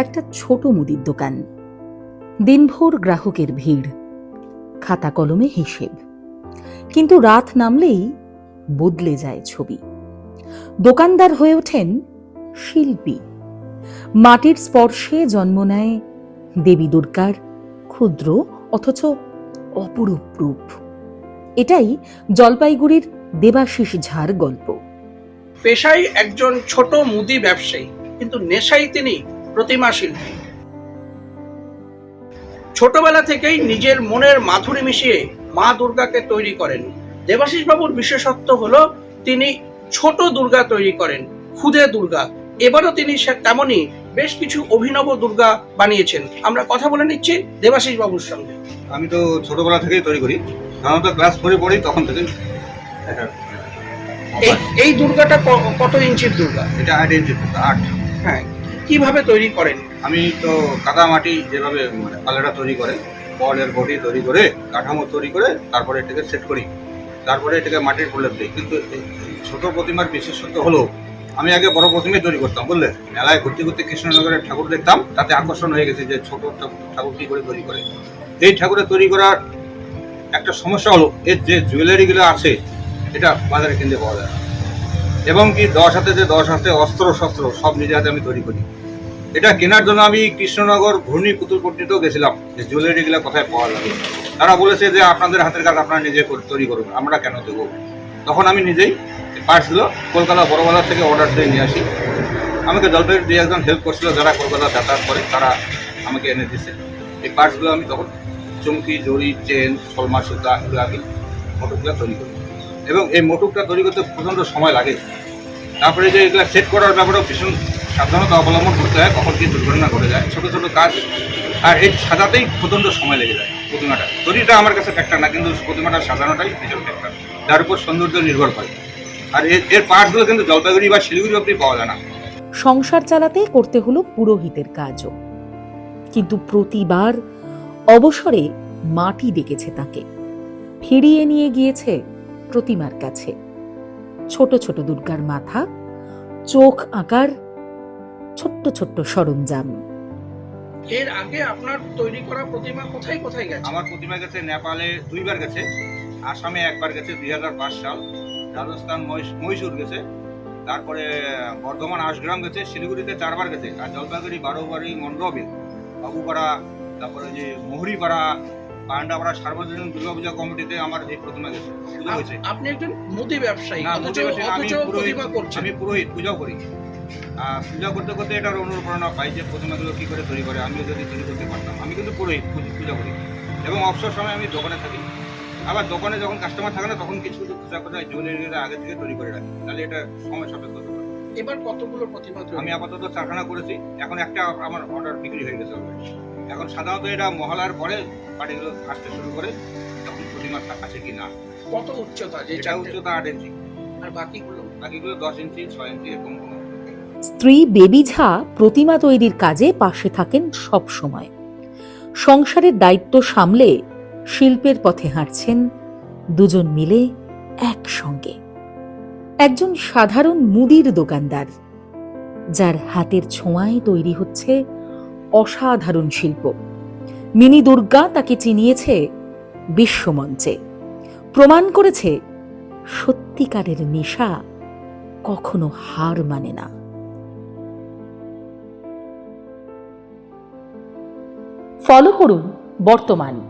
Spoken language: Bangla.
একটা ছোট মুদির দোকান। দিনভর গ্রাহকের ভিড়। খাতা কলমে হিসেব। কিন্তু রাত নামলেই বদলে যায় ছবি। দোকানদার হয়ে ওঠেন শিল্পী। মাটির স্পর্শে জন্ম নেয় দেবী দুর্গার ক্ষুদ্র অথচ অপরূপ রূপ। এটাই জলপাইগুড়ির দেবাশিস ঝাড় গল্প। পেশায় একজন ছোট মুদি ব্যবসায়ী, কিন্তু নেশাই তিনি প্রতিমা শিল্পী ছোটবেলা থেকেই নিজের মনের মাধুরী মিশিয়ে মা দুর্গাকে তৈরি করেন। দেবাশিস বাবুর বিশেষত্ব হলো তিনি ছোট দুর্গা তৈরি করেন ক্ষুদে দুর্গা। এবারও তিনি তেমনই বেশ কিছু অভিনব দুর্গা বানিয়েছেন। আমরা কথা বলে নিচ্ছি দেবাশিস বাবুর সঙ্গে। আমি তো ছোটবেলা থেকেই তৈরি করি। সাধারণত ক্লাস ফোরে পড়ি তখন থেকে এই এই দুর্গাটা কত ইঞ্চির দুর্গা? এটা আট ইঞ্চি আট। হ্যাঁ। কীভাবে তৈরি করেন? আমি তো কাদা মাটি যেভাবে মানে পালেরা তৈরি করে, বলের বডি তৈরি করে, কাঠামো তৈরি করে তারপরে এটাকে সেট করি। তারপরে এটাকে মাটির প্রলেপ দিই কিন্তু ছোট প্রতিমার বিশেষত্ব হলো, আমি আগে বড় প্রতিমাই তৈরি করতাম, বুঝলে? মেলায় ঘুরতে ঘুরতে কৃষ্ণনগরের ঠাকুর দেখতাম, তাতে আকর্ষণ হয়ে গেছে যে ছোট ঠাকুর- ঠাকুর কি করে তৈরি করে। এই ঠাকুরের তৈরি করার একটা সমস্যা হলো, এর যে জুয়েলারিগুলো আছে, এটা বাজারে কিনতে পাওয়া যায় এবং কি দশ হাতে যে দশ হাতে অস্ত্র শস্ত্র সব নিজে হাতে আমি তৈরি করি। এটা কেনার জন্য আমি কৃষ্ণনগর, ঘূর্ণি পুতুলপট্টিতেও গেছিলাম। যে জুয়েলারিগুলো কোথায় পাওয়া যাবে? তারা বলেছে যে আপনাদের হাতের কাজ আপনারা নিজে তৈরি করুন, আমরা কেন দেবো? তখন আমি নিজেই পার্টসগুলো কলকাতা বড় বাজার থেকে অর্ডার দিয়ে নিয়ে আসি। আমাকে জলপাইগুড়ি দিয়ে একজন হেল্প করছিল, যারা কলকাতা যাতায়াত করে, তারা আমাকে এনে দিছে এই পার্টসগুলো আমি তখন চুমকি, জড়ি চেন সলমা সুতা এগুলো আমি মোটরগুলো তৈরি করি। এবং এই মোটরটা তৈরি করতে প্রচণ্ড সময় লাগে। তারপরে যে এগুলো সেট করার ব্যাপারেও ভীষণ সাবধানতা অবলম্বন করতে হয়, কখন কি দুর্ঘটনা ঘটে যায়, ছোট ছোট কাজ, আর এই সাজাতেই প্রচণ্ড সময় লেগে যায় প্রতিমাটা। তৈরিটা আমার কাছে ফ্যাক্টর না, কিন্তু প্রতিমাটা সাজানোটাই ভীষণ ফ্যাক্টর যার উপর সৌন্দর্য নির্ভর করে। আর এর পার্টসগুলো কিন্তু জলপাইগুড়ি বা শিলিগুড়ি অব্দি পাওয়া যায় না। সংসার চালাতে করতে হলো পুরোহিতের কাজও। কিন্তু প্রতিবার অবসরে মাটি ডেকেছে তাকে। ফিরিয়ে নিয়ে গিয়েছে প্রতিমার কাছে। ছোট ছোট দুর্গার মাথা, চোখ আঁকার ছোট্ট ছোট্ট সরঞ্জাম। এর আগে আপনার তৈরি করা প্রতিমা কোথায় কোথায় গেছে? আমার প্রতিমা গেছে নেপালে দুইবার গেছে। আসামে একবার গেছে দুই হাজার পাঁচ সাল। রাজস্থান মহীশূর গেছে। তারপরে বর্ধমান আশগ্রাম গেছে শিলিগুড়িতে চারবার গেছে। আর জলপাইগুড়ি বারোবাড়ি মন্ডপে বাবুপাড়া তারপরে যে মোহরিপাড়া পান্ডাপাড়া সার্বজনীন দুর্গাপূজা কমিটিতে আমার এই প্রতিমা গেছে। পুজো হয়েছে। আপনি একজন মুদি ব্যবসায়ী আমি পুরোহিত। আমি পুরোহিত পূজাও করি। পূজা করতে করতে এটার অনুপ্রেরণা পাই যে প্রতিমাগুলো কী করে তৈরি করে? আমিও যদি তৈরি করতে পারতাম আমি কিন্তু পুরোহিত পূজ- করি। এবং অবসর সময় আমি দোকানে থাকি। আবার দোকানে যখন কাস্টমার থাকে না তখন কিছু কিছু খোঁজা খোঁজা জুয়েলারি আগে থেকে তৈরি করে রাখি। তাহলে এটা সময় সাপেক্ষ। এবার কতগুলো প্রতিমা আমি আপাতত চারখানা করেছি। এখন একটা আমার অর্ডার বিক্রি হয়ে গেছে এখন সাধারণত এটা মহলার পরে পার্টিগুলো আসতে শুরু করে তখন প্রতিমা আছে কি না। কত উচ্চতা যে উচ্চতা আট ইঞ্চি। আর বাকিগুলো? বাকিগুলো দশ ইঞ্চি ছয় ইঞ্চি এরকম স্ত্রী বেবি ঝা প্রতিমা তৈরির কাজে পাশে থাকেন সব সময়। সংসারের দায়িত্ব সামলে শিল্পের পথে হাঁটছেন দুজন মিলে একসঙ্গে। একজন সাধারণ মুদির দোকানদার, যার হাতের ছোঁয়ায় তৈরি হচ্ছে অসাধারণ শিল্প। মিনি দুর্গা তাকে চিনিয়েছে বিশ্বমঞ্চে। প্রমাণ করেছে সত্যিকারের নেশা কখনো হার মানে না। ফলো করুন বর্তমান।